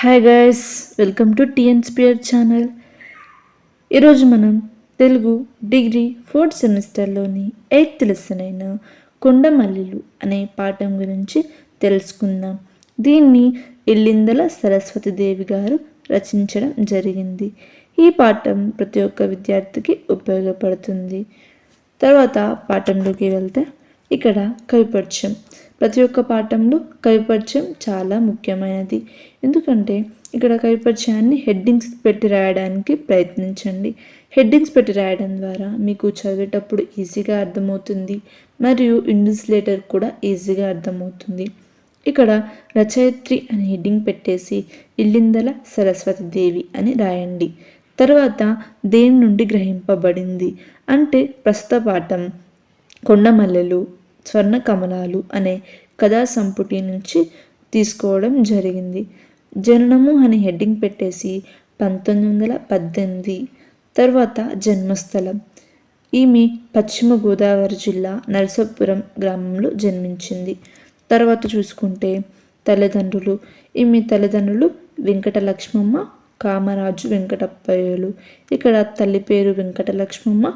Hi guys welcome to టిఎన్స్పియర్ channel ఈరోజు మనం తెలుగు డిగ్రీ ఫోర్త్ సెమిస్టర్లోని ఎయిత్ లెసన్ అయిన కొండమల్లిలు అనే పాఠం గురించి తెలుసుకుందాం. దీన్ని ఇల్లిందల సరస్వతి దేవి గారు రచించడం జరిగింది. ఈ పాఠం ప్రతి ఒక్క విద్యార్థికి ఉపయోగపడుతుంది. తర్వాత పాఠంలోకి వెళ్తే ఇక్కడ కవిపరిచయం. ప్రతి ఒక్క పాఠంలో కవిపరిచయం చాలా ముఖ్యమైనది. ఎందుకంటే ఇక్కడ కవిపరిచయాన్ని హెడ్డింగ్స్ పెట్టి రాయడానికి ప్రయత్నించండి. హెడ్డింగ్స్ పెట్టి రాయడం ద్వారా మీకు చదివేటప్పుడు ఈజీగా అర్థమవుతుంది మరియు ఇన్విజిలేటర్ కూడా ఈజీగా అర్థమవుతుంది. ఇక్కడ రచయిత్రి అని హెడ్డింగ్ పెట్టేసి ఇల్లిందల సరస్వతి దేవి అని రాయండి. తర్వాత దేని నుండి గ్రహింపబడింది? అంటే ప్రస్తుత పాఠం కొండమల్లెలు స్వర్ణ కమలాలు అనే కథా సంపుటి నుంచి తీసుకోవడం జరిగింది. జననము అని హెడ్డింగ్ పెట్టేసి పంతొమ్మిది వందల పద్దెనిమిది తర్వాత జన్మస్థలం. ఈమె పశ్చిమ గోదావరి జిల్లా నరసాపురం గ్రామంలో జన్మించింది. తర్వాత చూసుకుంటే తల్లిదండ్రులు ఈమె తల్లిదండ్రులు వెంకట లక్ష్మమ్మ కామరాజు వెంకటప్పయ్యలు. ఇక్కడ తల్లి పేరు వెంకట లక్ష్మమ్మ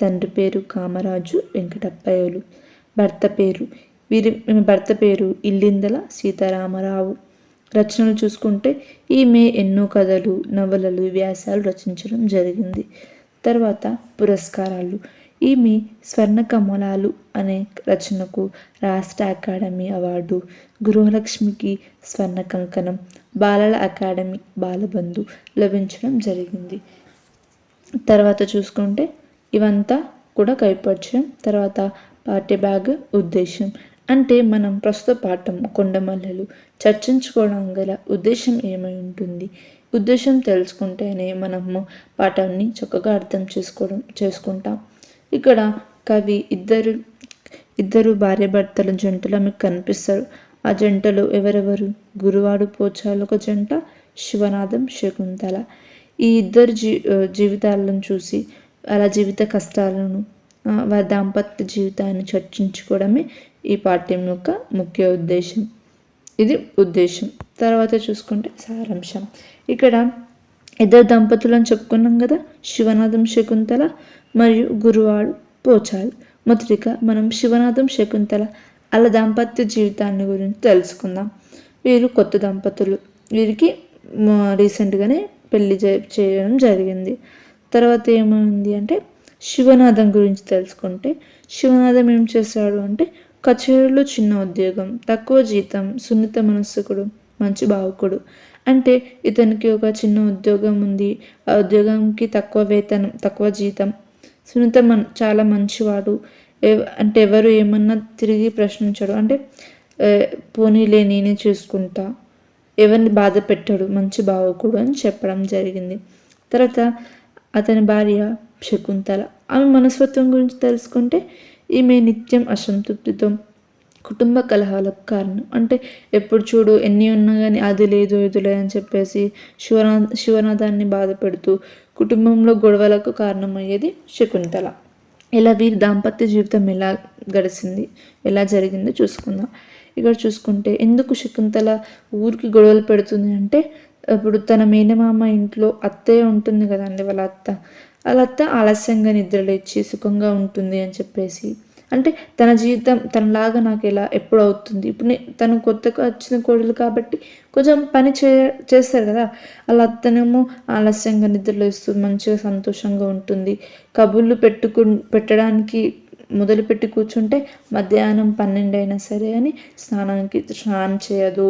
తండ్రి పేరు కామరాజు వెంకటప్పయ్యలు. భర్త పేరు. వీరి భర్త పేరు ఇల్లిందల సీతారామరావు. రచనలు చూసుకుంటే ఈమె ఎన్నో కథలు నవలలు వ్యాసాలు రచించడం జరిగింది. తర్వాత పురస్కారాలు. ఈమె స్వర్ణ కమలాలు అనే రచనకు రాష్ట్ర అకాడమీ అవార్డు. గృహలక్ష్మికి స్వర్ణ కంకణం బాలల అకాడమీ బాలబంధు లభించడం జరిగింది. తర్వాత చూసుకుంటే ఇవంతా కూడా కైపరిచయం తర్వాత పాఠ్య ఉద్దేశం. అంటే మనం ప్రస్తుత పాఠం కొండమల్లెలు చర్చించుకోవడం గల ఉద్దేశం ఏమై ఉంటుంది? ఉద్దేశం తెలుసుకుంటేనే మనము పాఠాన్ని చక్కగా అర్థం చేసుకోవడం చేసుకుంటాం. ఇక్కడ కవి ఇద్దరు ఇద్దరు భార్యాభర్తల జంటలు మీకు కనిపిస్తారు. ఆ జంటలు ఎవరెవరు? గురువాడు పోచాలు ఒక జంట శివనాథం శకుంతల. ఈ ఇద్దరు జీ జీవితాలను చూసి అలా జీవిత కష్టాలను వారి దాంపత్య జీవితాన్ని చర్చించుకోవడమే ఈ పాఠ్యం యొక్క ముఖ్య ఉద్దేశం. ఇది ఉద్దేశం. తర్వాత చూసుకుంటే సారాంశం. ఇక్కడ ఇద్దరు దంపతులను చెప్పుకున్నాం కదా శివనాథం శకుంతల మరియు గురువాడు పోచాలు. మొదటిగా మనం శివనాథం శకుంతల అలా దాంపత్య జీవితాన్ని గురించి తెలుసుకుందాం. వీరు కొత్త దంపతులు. వీరికి రీసెంట్గానే పెళ్ళి చేయడం జరిగింది. తర్వాత ఏమైంది అంటే శివనాథం గురించి తెలుసుకుంటే శివనాథం ఏం చేశాడు అంటే కచేరీలో చిన్న ఉద్యోగం తక్కువ జీతం సున్నిత మనస్సుకుడు మంచి భావుకుడు. అంటే ఇతనికి ఒక చిన్న ఉద్యోగం ఉంది. ఆ ఉద్యోగంకి తక్కువ వేతనం తక్కువ జీతం. సునీత మన్ చాలా మంచివాడు. అంటే ఎవరు ఏమన్నా తిరిగి ప్రశ్నించాడు. అంటే పోనీలే నేనే చూసుకుంటా. ఎవరిని బాధ పెట్టాడు మంచి భావకుడు అని చెప్పడం జరిగింది. తర్వాత అతని భార్య శకుంతల. ఆమె మనస్తత్వం గురించి తెలుసుకుంటే ఈమె నిత్యం అసంతృప్తితో కుటుంబ కలహాలకు కారణం. అంటే ఎప్పుడు చూడు ఎన్ని ఉన్నా కానీ అది లేదు ఇది లేదు అని చెప్పేసి శివనా శివనాథాన్ని బాధ పెడుతూ కుటుంబంలో గొడవలకు కారణమయ్యేది శకుంతల. ఇలా వీరి దాంపత్య జీవితం ఎలా గడిచింది ఎలా జరిగిందో చూసుకుందాం. ఇక్కడ చూసుకుంటే ఎందుకు శకుంతల ఊరికి గొడవలు పెడుతుంది అంటే ఇప్పుడు తన మేనమామ ఇంట్లో అత్తయ్య ఉంటుంది కదండి వాళ్ళ అత్త. వాళ్ళ అత్త ఆలస్యంగా నిద్రలేచి సుఖంగా ఉంటుంది అని చెప్పేసి. అంటే తన జీవితం తనలాగా నాకు ఎలా ఎప్పుడు అవుతుంది? ఇప్పుడు తను కొత్తగా వచ్చిన కోడలు కాబట్టి కొంచెం పని చే చేస్తారు కదా. అలా అత్తనేమో ఆలస్యంగా నిద్రలేస్తూ మంచిగా సంతోషంగా ఉంటుంది. కబుర్లు పెట్టుకు పెట్టడానికి మొదలుపెట్టి కూర్చుంటే మధ్యాహ్నం పన్నెండు అయినా సరే అని స్నానానికి స్నానం చేయదు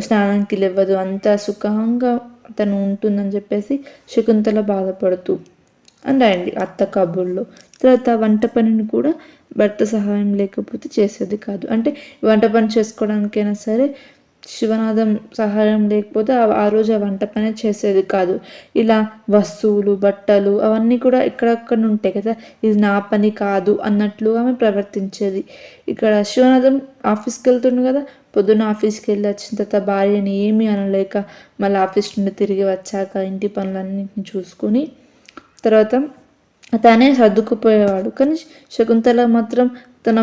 స్నానానికి లేవదు. అంత సుఖంగా తను ఉంటుందని చెప్పేసి శకుంతల బాధపడుతూ అని రాయండి అత్త కబుర్లో. తర్వాత వంట పనిని కూడా భర్త సహాయం లేకపోతే చేసేది కాదు. అంటే వంట పని చేసుకోవడానికైనా సరే శివనాథం సహాయం లేకపోతే ఆ రోజు ఆ వంట పని చేసేది కాదు. ఇలా వస్తువులు బట్టలు అవన్నీ కూడా ఎక్కడక్కడ ఉంటాయి కదా. ఇది నా పని కాదు అన్నట్లు ఆమె ప్రవర్తించేది. ఇక్కడ శివనాథం ఆఫీస్కి వెళ్తుండు కదా. పొద్దున్న ఆఫీస్కి వెళ్ళి వచ్చిన తర్వాత భార్యని ఏమీ అనలేక మళ్ళీ ఆఫీస్ నుండి తిరిగి వచ్చాక ఇంటి పనులన్నింటిని చూసుకొని తర్వాత తనే సర్దుకుపోయేవాడు. కానీ శకుంతల మాత్రం తన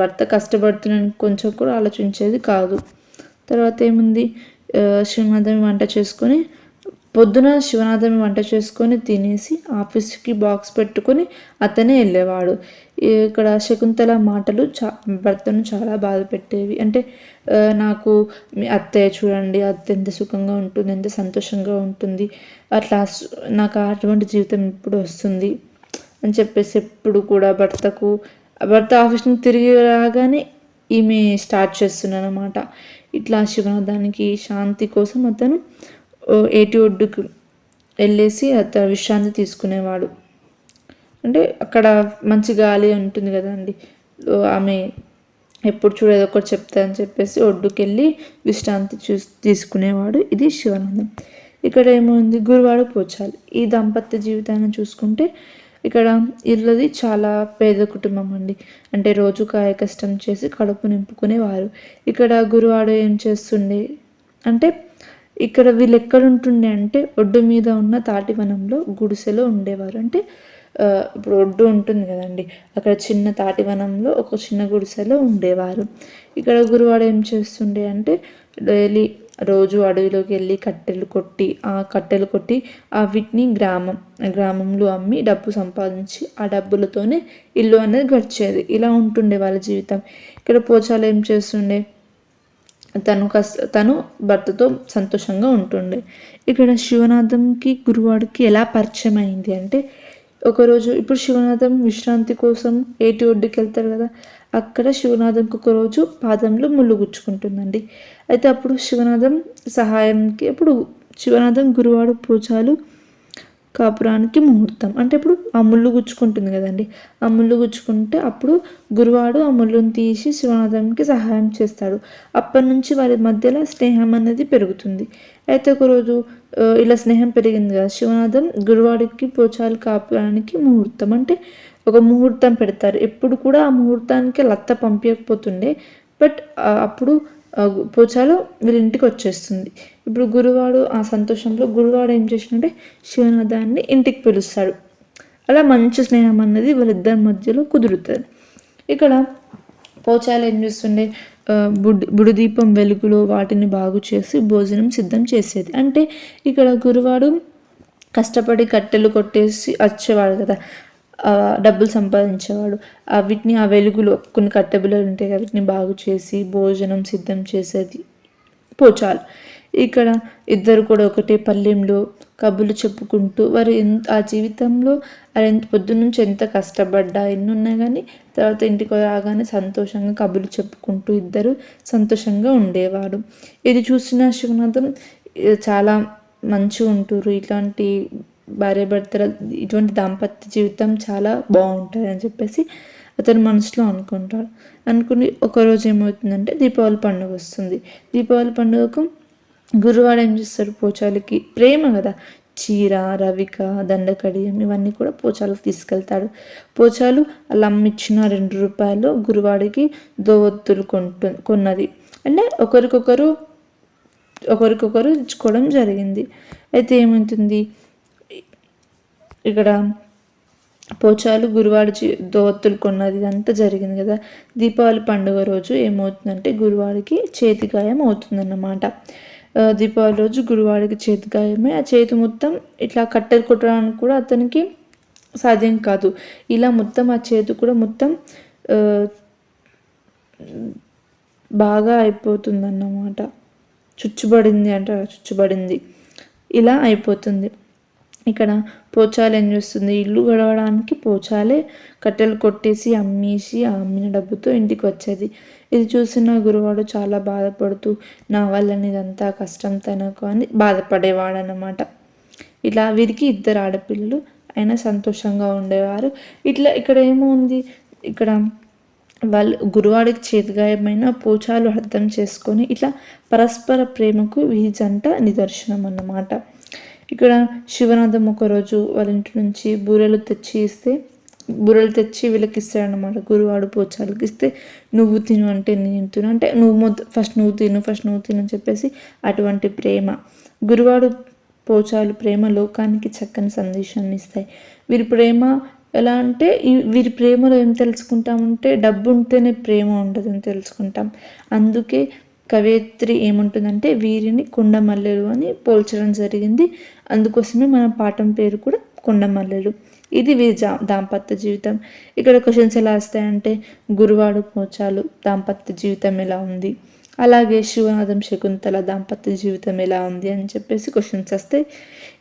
భర్త కష్టపడుతున్నాను కొంచెం కూడా ఆలోచించేది కాదు. తర్వాత ఏముంది శివనాథమి వంట చేసుకొని పొద్దున శివనాథమి వంట చేసుకొని తినేసి ఆఫీస్కి బాక్స్ పెట్టుకొని అతనే వెళ్ళేవాడు. ఇక్కడ శకుంతల మాటలు చా భర్తను చాలా బాధ పెట్టేవి. అంటే నాకు మీ అత్తయ్య చూడండి అత్త ఎంత సుఖంగా ఉంటుంది ఎంత సంతోషంగా ఉంటుంది. అట్లా నాకు అటువంటి జీవితం ఇప్పుడు వస్తుంది అని చెప్పేసి ఎప్పుడు కూడా భర్తకు భర్త ఆఫీస్ నుంచి తిరిగి రాగానే ఈమె స్టార్ట్ చేస్తున్నాను అనమాట ఇట్లా శివనాథానికి శాంతి కోసం అతను ఏటి ఒడ్డుకు వెళ్ళేసి అతను విశ్రాంతి తీసుకునేవాడు. అంటే అక్కడ మంచి గాలి ఉంటుంది కదండి ఆమె ఎప్పుడు చూడేది ఒకటి చెప్తా అని చెప్పేసి ఒడ్డుకెళ్ళి విశ్రాంతి చూ తీసుకునేవాడు. ఇది శివానందం ఇక్కడ ఏముంది? గురువాడు పోచాలి. ఈ దాంపత్య జీవితాన్ని చూసుకుంటే ఇక్కడ ఇల్లది చాలా పేద కుటుంబం అండి. అంటే రోజు కాయ కష్టం చేసి కడుపు నింపుకునేవారు ఇక్కడ గురువాడు ఏం చేస్తుండే? అంటే ఇక్కడ వీళ్ళు ఎక్కడ ఉంటుండే అంటే ఒడ్డు మీద ఉన్న తాటివనంలో గుడిసెలో ఉండేవారు. అంటే ఇప్పుడు ఒడ్డు ఉంటుంది కదండి. అక్కడ చిన్న తాటివనంలో ఒక చిన్న గుడిసెలో ఉండేవారు. ఇక్కడ గురువాడు ఏం చేస్తుండే అంటే డైలీ రోజు అడవిలోకి వెళ్ళి కట్టెలు కొట్టి ఆ కట్టెలు కొట్టి ఆ వీటిని గ్రామం గ్రామంలో అమ్మి డబ్బు సంపాదించి ఆ డబ్బులతోనే ఇల్లు అనేది గడిచేది. ఇలా ఉంటుండే వాళ్ళ జీవితం. ఇక్కడ పోచాలు ఏం చేస్తుండే? తను కష్ట తను భర్తతో సంతోషంగా ఉంటుండే. ఇక్కడ శివనాథంకి గురువాడికి ఎలా పరిచయం అయింది అంటే ఒకరోజు ఇప్పుడు శివనాథం విశ్రాంతి కోసం ఏటి ఒడ్డుకి వెళ్తారు కదా అక్కడ శివనాథంకి ఒకరోజు పాదంలో ముళ్ళు గుచ్చుకుంటుందండి. అయితే అప్పుడు శివనాథం సహాయంకి అప్పుడు శివనాథం గురువాడు పూజాలు కాపురానికి ముహూర్తం. అంటే ఇప్పుడు ఆ ముళ్ళు గుచ్చుకుంటుంది కదండి. ఆ ముళ్ళు గుచ్చుకుంటే అప్పుడు గురువాడు ఆ ముళ్ళుని తీసి శివనాథంకి సహాయం చేస్తాడు. అప్పటి నుంచి వారి మధ్యలో స్నేహం అనేది పెరుగుతుంది. అయితే ఒకరోజు ఇలా స్నేహం పెరిగింది కదా శివనాథం గురువాడికి పోచాలు కాపురానికి ముహూర్తం. అంటే ఒక ముహూర్తం పెడతారు. ఎప్పుడు కూడా ఆ ముహూర్తానికి లత్త పంపించకపోతుండే. బట్ అప్పుడు ఆ, పోచాలు వీళ్ళ ఇంటికి వచ్చేస్తుంది. ఇప్పుడు గురువాడు ఆ సంతోషంలో గురువాడు ఏం చేసినంటే శివనాథాన్ని ఇంటికి పిలుస్తాడు. అలా మంచి స్నేహం అన్నది వాళ్ళిద్దరి మధ్యలో కుదురుతుంది. ఇక్కడ పోచాలు ఏం చేస్తుండే? బుడి బుడ్ బుడిదీపం వెలుగులో వాటిని బాగు చేసి భోజనం సిద్ధం చేసేది. అంటే ఇక్కడ గురువాడు కష్టపడి కట్టెలు కొట్టేసి వచ్చేవాడు కదా. డబ్బులు సంపాదించేవాడు. వీటిని ఆ వెలుగులో కొన్ని కట్టెబిల్లలు ఉంటాయి వాటిని వీటిని బాగు చేసి భోజనం సిద్ధం చేసేది పోచాలు ఇక్కడ ఇద్దరు కూడా ఒకటే పల్లెంలో కబుర్లు చెప్పుకుంటూ వారు ఎంత ఆ జీవితంలో వారు ఎంత పొద్దున్నుంచి ఎంత కష్టపడ్డా ఎన్ని ఉన్నా కానీ తర్వాత ఇంటికి రాగానే సంతోషంగా కబుర్లు చెప్పుకుంటూ ఇద్దరు సంతోషంగా ఉండేవాడు ఇది చూసిన శివనాథం చాలా మంచిగా ఉంటారు ఇలాంటి భార్య భర్తల ఇటువంటి దాంపత్య జీవితం చాలా బాగుంటుంది అని చెప్పేసి అతని మనసులో అనుకుంటాడు. అనుకుని ఒకరోజు ఏమవుతుందంటే దీపావళి పండుగ వస్తుంది. దీపావళి పండుగకు గురువాడు ఏం చేస్తాడు పోచాలకి ప్రేమ కదా. చీర రవిక దండకడియం ఇవన్నీ కూడా పోచాలకు తీసుకెళ్తాడు. పోచాలు అలా అమ్మిచ్చిన రెండు రూపాయలు గురువాడికి దోవత్తులు కొంటు కొన్నది. అంటే ఒకరికొకరు ఒకరికొకరు ఇచ్చుకోవడం జరిగింది. అయితే ఏమవుతుంది? ఇక్కడ పోచాలు గురువాడి చి- దోవత్తులు కొన్నది ఇదంతా జరిగింది కదా. దీపావళి పండుగ రోజు ఏమవుతుందంటే గురువాడికి చేతి గాయం అవుతుందన్నమాట దీపావళి రోజు గురువాడికి చేతి గాయమే ఆ చేతి మొత్తం ఇట్లా కట్టెలు కొట్టడానికి కూడా అతనికి సాధ్యం కాదు. ఇలా మొత్తం ఆ చేతి కూడా మొత్తం బాగా అయిపోతుందన్నమాట. చుచ్చుబడింది అంటారు? చుచ్చుబడింది. ఇలా అయిపోతుంది. ఇక్కడ పోచాలు ఏం చేస్తుంది. ఇల్లు గడవడానికి పోచాలే. కట్టెలు కొట్టేసి అమ్మేసి ఆ అమ్మిన డబ్బుతో ఇంటికి వచ్చేది. ఇది చూసిన గురువాడు చాలా బాధపడుతూ నా వల్ల ఇదంతా కష్టం తనకు అని బాధపడేవాడు అన్నమాట ఇలా వీరికి ఇద్దరు ఆడపిల్లలు అయినా సంతోషంగా ఉండేవారు. ఇట్లా ఇక్కడ ఏముంది? ఇక్కడ వాళ్ళు గురువాడికి చేతిగాయమైన పోచాలు అర్థం చేసుకొని ఇట్లా పరస్పర ప్రేమకు ఈ జంట నిదర్శనం అన్నమాట ఇక్కడ శివనాథం ఒకరోజు వాళ్ళ ఇంటి నుంచి బూరెలు తెచ్చి ఇస్తే బూరెలు తెచ్చి వీళ్ళకి ఇస్తాడనమాట గురువాడు పోచాలకి ఇస్తే నువ్వు తిను అంటే నేను తిను అంటే నువ్వు మొద్ ఫస్ట్ నువ్వు తిను ఫస్ట్ నువ్వు తిను అని చెప్పేసి అటువంటి ప్రేమ. గురువాడు పోచాలు ప్రేమ లోకానికి చక్కని సందేశాన్ని ఇస్తాయి. వీరి ప్రేమ ఎలా అంటే వీరి ప్రేమలో ఏం తెలుసుకుంటామంటే డబ్బు ఉంటేనే ప్రేమ ఉండదని తెలుసుకుంటాం. అందుకే కవయిత్రి ఏముంటుందంటే వీరిని కొండమల్లెలు అని పోల్చడం జరిగింది. అందుకోసమే మన పాఠం పేరు కూడా కొండమల్లెలు. ఇది వీరి జా దాంపత్య జీవితం. ఇక్కడ క్వశ్చన్స్ ఎలా వస్తాయంటే గురువాడు పోచాలు దాంపత్య జీవితం ఎలా ఉంది? అలాగే శివనాథం శకుంతల దాంపత్య జీవితం ఎలా ఉంది అని చెప్పేసి క్వశ్చన్స్ వస్తాయి.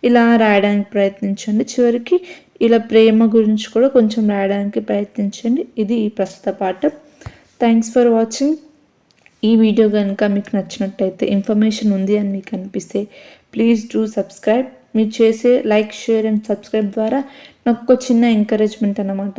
ఇలా రాయడానికి ప్రయత్నించండి చివరికి. ఇలా ప్రేమ గురించి కూడా కొంచెం రాయడానికి ప్రయత్నించండి. ఇది ఈ ప్రస్తుత పాఠం. థ్యాంక్స్ ఫర్ వాచింగ్ ఈ వీడియో కనుక మీకు నచ్చినట్టయితే ఇన్ఫర్మేషన్ ఉంది అని మీకు అనిపిస్తే ప్లీజ్ డూ సబ్స్క్రైబ్. మీరు చేసే లైక్ షేర్ అండ్ సబ్స్క్రైబ్ ద్వారా నాకు ఒక చిన్న ఎంకరేజ్మెంట్ అన్నమాట.